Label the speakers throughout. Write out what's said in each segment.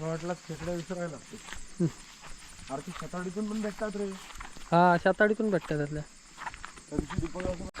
Speaker 1: मला वाटलं खेकडे विसरायला. लागते अरे ती छताडीतून पण भेटतात रे.
Speaker 2: हा शाताडीतून भेटतात त्यातल्या.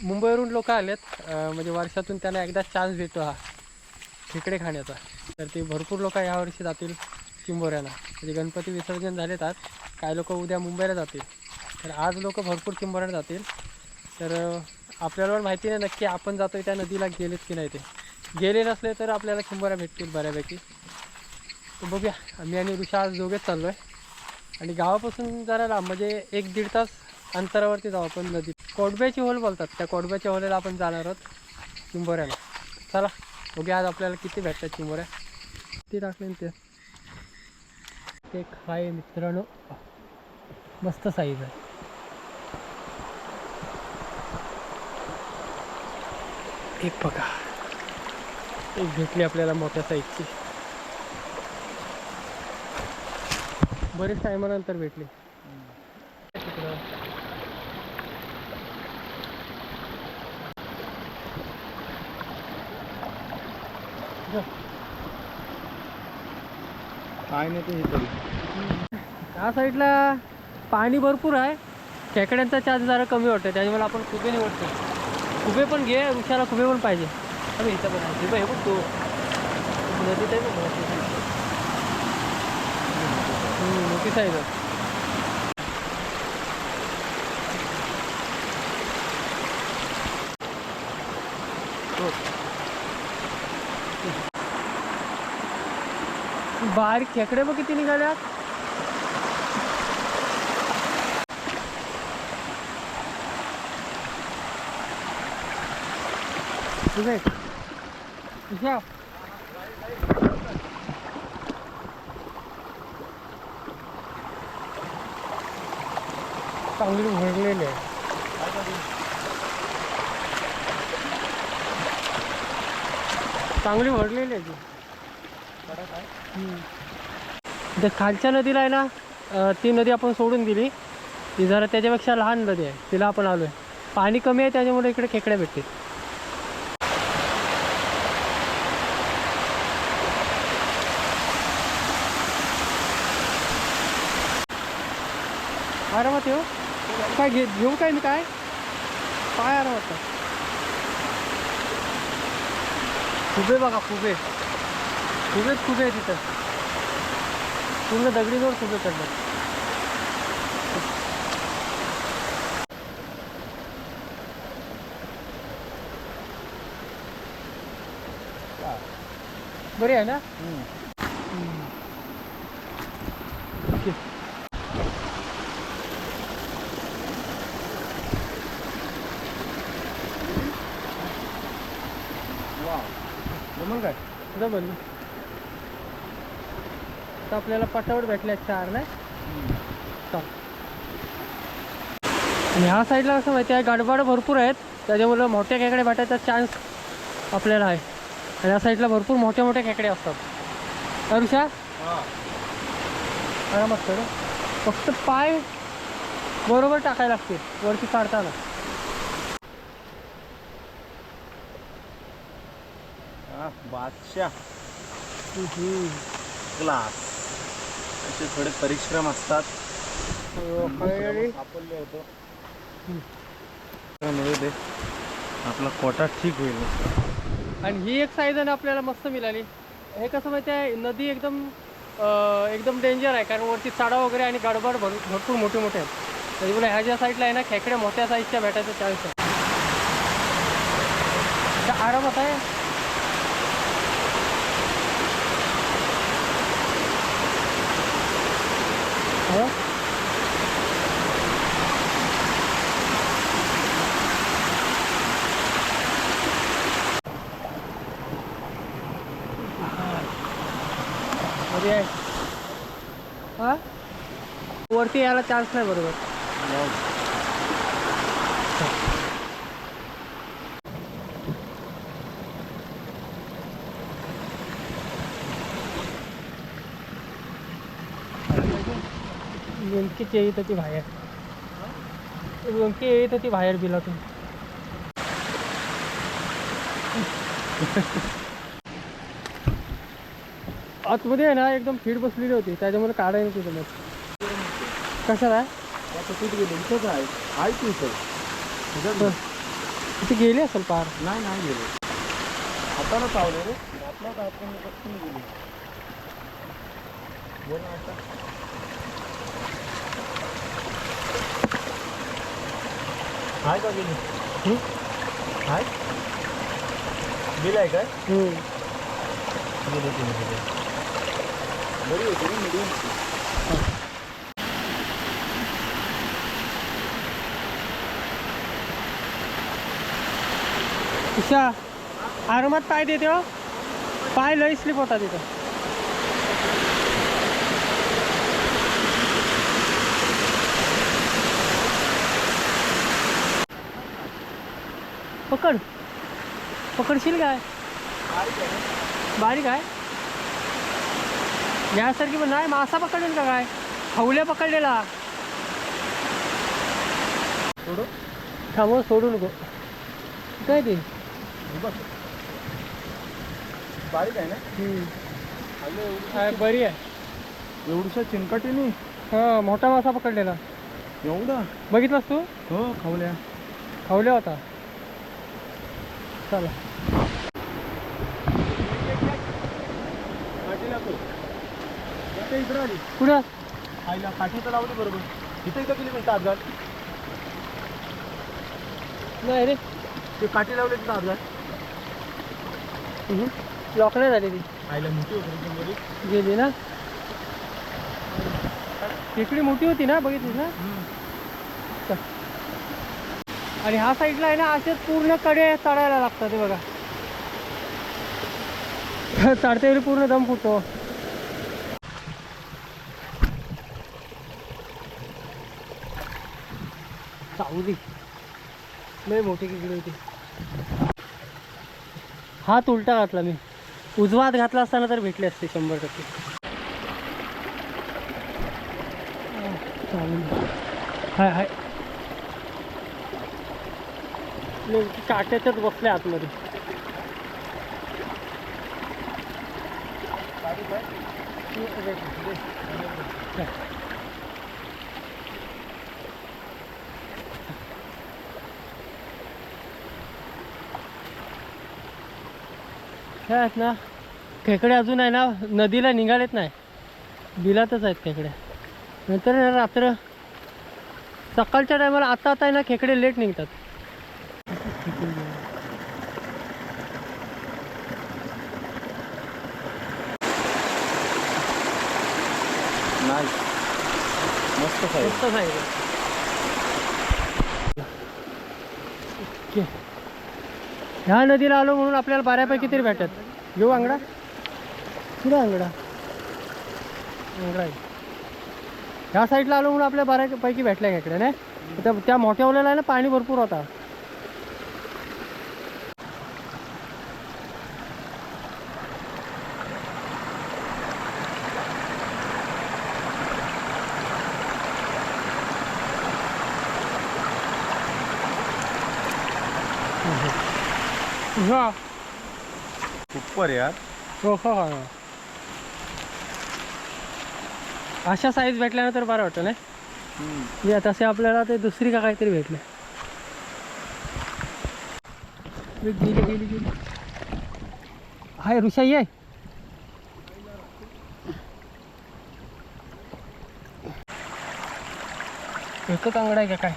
Speaker 2: मुंबईवरून लोक आलेत. म्हणजे वर्षातून त्यांना एकदा चान्स भेटतो हा खेकडे खाण्याचा. तर ते भरपूर लोक यावर्षी जातील चिंबोऱ्याला. म्हणजे गणपती विसर्जन झालेत आज. काही लोक उद्या मुंबईला जातील. तर आज लोक भरपूर चिंबोऱ्याला जातील. तर आपल्याला पण माहिती नाही नक्की आपण जातोय त्या नदीला गेलेत की नाही ते. गेले नसले तर आपल्याला चिंबोऱ्या भेटतील बऱ्यापैकी. तर बघूया. आम्ही आणि ऋषा आज दोघेच चाललो आहे आणि गावापासून जरा लांब म्हणजे एक दीड तास अंतरावरती जाऊ आपण नदी. कोडब्याची होल बोलतात. त्या कोडब्याच्या होलेला आपण जाणार आहोत चिंबोऱ्याला. चला बघूया आज आपल्याला किती भेटतात चिंबोऱ्या. किती टाकले ते? एक खाय मित्रांनो. मस्त साईज आहे. एक बघा. एक भेटली आपल्याला मोठ्या साईजची बरेच टायमानंतर भेटली.
Speaker 1: काय नाही ते तरी
Speaker 2: या साईडला पाणी भरपूर आहे. खेकड्यांचा चार्ज जरा कमी वाटतं त्याच्यामुळे आपण खुबे निवडतो खुबे पण घे उशाला खुबे पण पाहिजे. अरे इथं पण आहे. हे बघ, बघ तो. नदीत आहे. बघ मोठी size. साईज खेकडे बघ किती निघाल्यात. तुझे चांगली भरलेली आहे. चांगली भरलेली आहे ती. हम्म. खालच्या नदीला आहे ना ती नदी आपण सोडून दिली. ती जरा त्याच्यापेक्षा लहान नदी आहे तिला आपण आलोय. पाणी कमी आहे त्याच्यामुळे इकडे खेकड्या भेटतील. आरामात येऊ? काय घे घेऊ काय मी काय? काय आरामात काय खुबे बघा खुबे खुबेच खुबे आहे तिथं. पूर्ण दगडीजवळ खुबे चढतात बरी आहे ना? ओके
Speaker 1: वा जमल काय
Speaker 2: डबल तर आपल्याला पटावर भेटल्या चार नाही? आणि ह्या साईडला कसं माहिती आहे गडबड भरपूर आहेत. त्याच्यामुळं मोठ्या खेकडे भेटायचा चान्स आपल्याला आहे. आणि या साईडला भरपूर मोठ्या मोठ्या खेकडे असतात. अरुषा आरामात मस्त फक्त पाय बरोबर टाकायला लागते वरती काढताना
Speaker 1: हा बादशाह. क्लास असे थोडे परिश्रम असतात. सापडले होतो. दे. आपला कोटा ठीक होईल.
Speaker 2: आणि ही एक साईज आपल्याला मस्त मिळाली. हे कसं माहिती आहे नदी एकदम एकदम डेंजर आहे कारण वरती चाडा वगैरे आणि गडबड भर भरपूर मोठे मोठे आहेत. त्याच्यामुळे ह्या ज्या साईडला आहे ना खेकड्या मोठ्या साईजच्या भेटायचा चान्स आहे. तर आरामात आहे. वरती यायला चान्स नाही बरोबर. नेमकीच येत होती बाहेर. नेमकी येत होती बाहेर बिलातून आतमध्ये आहे ना एकदम फीड बसलेली होती. त्याच्यामुळे काढायला नव्हती कशाला? आहे
Speaker 1: आता इथंच आहे. आहे तू इथं.
Speaker 2: तिथे गेली असेल पार.
Speaker 1: नाही नाही गेलो. हाताला चावले रे. आपला तर आपण पटकन गेलो. बोल आता. हाय का गेली?
Speaker 2: हं?
Speaker 1: हाय गेलाय काय. गेले तुम्ही बरी होती मिडियम
Speaker 2: उषा आरामात पाय देते हो. पाय लई स्लिप होता तिथं पकड. पकडशील काय? बारीक आहे. यासारखी पण नाही मासा पकडेल का काय? हवल्या पकडलेला.
Speaker 1: सोडू?
Speaker 2: थांबव सोडू नको. काय ते?
Speaker 1: बघ. बारीक आहे ना?
Speaker 2: आहे, बरी आहे.
Speaker 1: चिनकाटीने
Speaker 2: हा मोठा मासा पकडलेला.
Speaker 1: एवढा?
Speaker 2: बघितलास तू?
Speaker 1: हो खावल्या.
Speaker 2: खावल्या होता. चला.
Speaker 1: काठीला तो आता इकडं आली
Speaker 2: कुठं?
Speaker 1: आईला काठी तर लावली बरोबर. इथं पण
Speaker 2: नाही रे.
Speaker 1: ते काठी लावले तिथं तासगार
Speaker 2: लॉक नाही झाली ती गेली ना. खेकडी मोठी होती ना बघितलीस ना. आणि ह्या साईडला आहे ना असेच पूर्णकडे चढायला लागतात ते बघा. चढते वेळी पूर्ण दम फुटतो. सावली लय मोठी खेकडी होती. हात उलटा घातला मी उजवा हात घातला असताना तर भेटले असते शंभर टक्के चालेल. हाय हाय नेमकी काट्याच्याच बसले आतमध्ये काय? काय आहेत ना खेकडे अजून आहे ना नदीला निघालेत नाही. बिलातच आहेत खेकड्या नंतर रात्र सकाळच्या टायमाला आता आता आहे ना खेकडे लेट निघतात.
Speaker 1: नाही. मस्त
Speaker 2: मस्त ओके. ह्या नदीला आलो म्हणून आपल्याला बऱ्यापैकी तरी भेटत घेऊ आंगडा कुठं आंगडा आंगडा ह्या साईडला आलो म्हणून आपल्या बऱ्यापैकी भेटल्या इकडे नाही? त्या त्या मोठ्या ओल्याला ना पाणी भरपूर होता. हा.
Speaker 1: सुपर यार
Speaker 2: हो हो हो. अशा साईज भेटल्यानंतर बरं वाटतं नाही? म्हणजे तसे आपल्याला ते दुसरी का काहीतरी भेटले. गेली गेली गेली हाय ऋषाई आहे एकच अंगडा आहे का काय?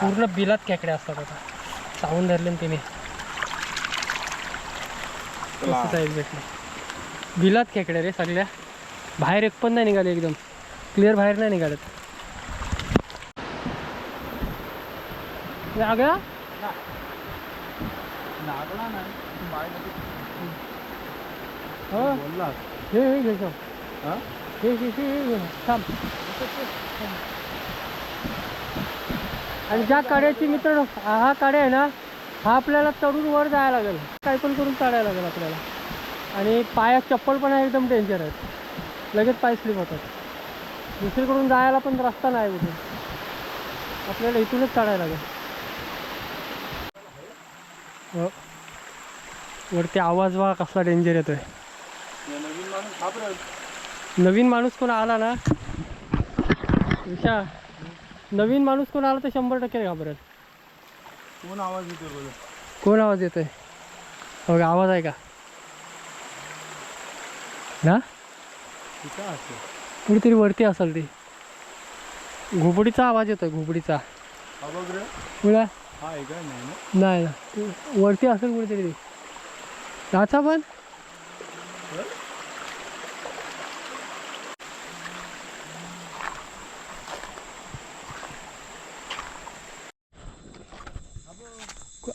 Speaker 2: पूर्ण बिलात खेकड्या असतात आता. चावून धरले ना तिने. साईज भेटली बिलात खेकड्या रे सगळ्या. बाहेर एक पण नाही निघाले एकदम. क्लिअर बाहेर नाही निघालेत. हे? हे हे घे. थांब. आणि ज्या काड्याची मित्र हा काड्या आहे ना हा आपल्याला चढून वर जायला लागेल. काय पण करून चढायला लागेल आपल्याला. आणि पायात चप्पल पण आहे एकदम डेंजर आहेत. लगेच पाय स्लिप होतात. दुसरीकडून जायला पण रस्ता नाही कुठे आपल्याला इथूनच चढायला लागेल. हो. वरती आवाज वा कसला डेंजर येतोय.
Speaker 1: नवीन माणूस
Speaker 2: कोण आला ना? विशा नवीन माणूस कोण आला तर शंभर टक्के घाबरत.
Speaker 1: कोण आवाज येतोय बोल.
Speaker 2: कोण आवाज येतोय? बघा आवाज आहे का? ना?
Speaker 1: असतो
Speaker 2: कुठेतरी वरती असेल ती. घुबडीचा आवाज येतोय
Speaker 1: हा हा आहे काय नाही ना.
Speaker 2: नाही ना. ती वरती असेल कुठेतरी. ती त्याचा पण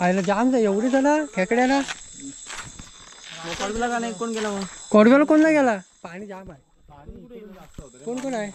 Speaker 2: आयला जाम जा एवढी जण खेकड्या ना
Speaker 1: का नाही? कोण गेला मग?
Speaker 2: कोडव्याला कोण नाही गेला? पाणी जाम आहे. कोण कोण आहे?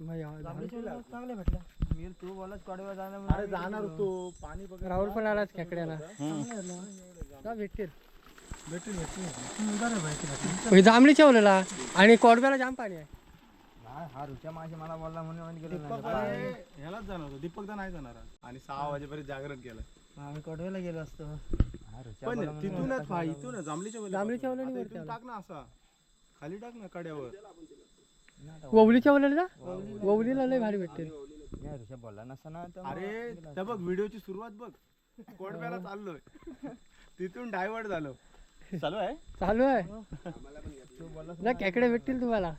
Speaker 1: चांगले भेटला तू बोलत कडवा जाणार अरे जाणार तो पाणी बघ
Speaker 2: राहुल पण आलाच खेकड्याला. जा भेटतील.
Speaker 1: भेटून
Speaker 2: हे जांभळी ठेवलेला आणि कोडव्याला जाम पाणी आहे.
Speaker 1: हा रुच्या माशी मला बोलला म्हणून गेलो ह्यालाच जाणार होतो. दीपक तर नाही जाणार आज. आणि सहा वाजेपर्यंत जागरण केलं.
Speaker 2: आम्ही कोडव्याला गेलो असतो.
Speaker 1: पण तिथूनच भाई इथूनच जांभळीच्या
Speaker 2: जांभळीच्या
Speaker 1: आता इथून टाक ना असा. खाली टाक ना कड्यावर.
Speaker 2: ववलीच्या वलेला जा? ववलीला लय भारी भेटतील.
Speaker 1: बोलला नसताना अरे त्या बघ व्हिडिओची सुरुवात बघ. कोडप्याला चाललोय. तिथून डायव्हर्ट झालो. चालू आहे?
Speaker 2: चालू आहे. ना खेकडे भेटतील तुम्हाला.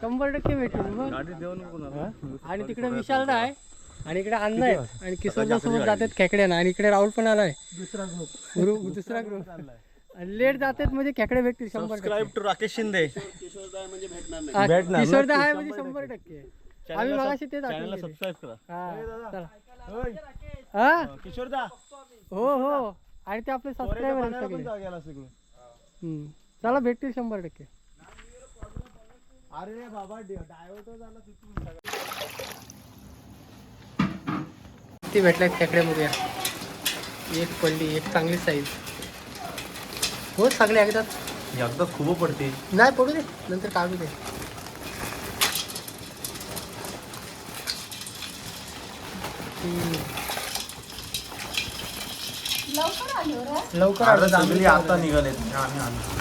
Speaker 2: शंभर टक्के मग?
Speaker 1: नको
Speaker 2: आणि तिकडे विशालदा आहे. आणि इकडे अन्न आहे. आणि किशोरदा सोबत जातात खेकड्यानं. आणि इकडे राहुल पण आलाय.
Speaker 1: दुसरा ग्रुप
Speaker 2: ग्रुप दुसरा ग्रुप लेट जातात म्हणजे खेकडे भेटतील शंभर टक्के.
Speaker 1: टू राकेश शिंदे.
Speaker 2: हा,
Speaker 1: भेटणार,
Speaker 2: किशोरदा आहे म्हणजे
Speaker 1: शंभर
Speaker 2: टक्के. आम्ही मगाशी तेच हा, चला. हा?
Speaker 1: किशोरदा
Speaker 2: हो हो. आणि ते आपले आहेत सगळं. हम्म. चला भेटतील शंभर टक्के.
Speaker 1: अरे बाबा डायव्हर्ट झाला तिथून.
Speaker 2: ती भेटल्यात खेकडे बघूया. एक पडली एक चांगली साईज हो सगळे एकदाच.
Speaker 1: एकदा खूप पडते.
Speaker 2: नाही पडू दे. नंतर काढू दे.
Speaker 3: लवकर आलो रे.
Speaker 2: लवकर आलो, जांभळी
Speaker 1: सगळी आता निघाले आम्ही आलो.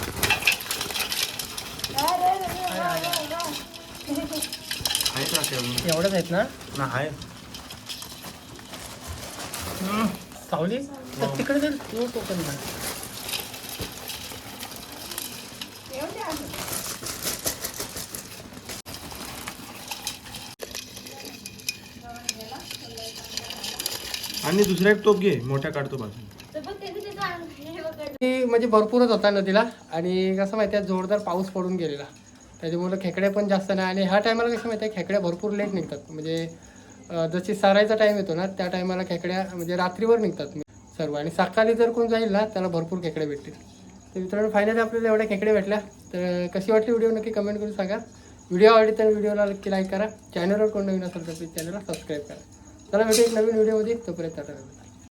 Speaker 3: अरे रे रे, वा, वा, वा.
Speaker 1: आहेत राखे
Speaker 2: एवढंच आहेत ना?
Speaker 1: ना आहे.
Speaker 2: सावली तर तिकडे जर तो टोकन ना
Speaker 1: आणि दुसरा एक टोप घे मोठ्या काढतो बाजू
Speaker 3: तर बघ त्याचं त्याचं अंग हे वगैरे
Speaker 2: ती म्हणजे भरपूरच होता नदीला आणि कसं माहिती आहे जोरदार पाऊस पडून गेलेला. त्याच्यामुळे खेकडे पण जास्त नाही. आणि ह्या टायमाला कसं माहिती आहे खेकड्या भरपूर लेट निघतात. म्हणजे जशी सारायचा टाईम येतो ना त्या टायमाला खेकड्या म्हणजे रात्रीवर निघतात. सर्व. आणि सकाळी जर कोण जाईल ना त्याला भरपूर खेकडे भेटतील. तर मित्रांनो फायनली आपल्याला एवढ्या खेकडे भेटल्या. तर कशी वाटली व्हिडिओ नक्की कमेंट करून सांगा. व्हिडिओ आवडली तर व्हिडिओला नक्की लाईक करा. चॅनलवर कोण नवीन असेल तर प्लीज चॅनलला सबस्क्राईब करा. चला भेटू एक नवीन व्हिडिओमध्ये तोपर्यंत टाटा.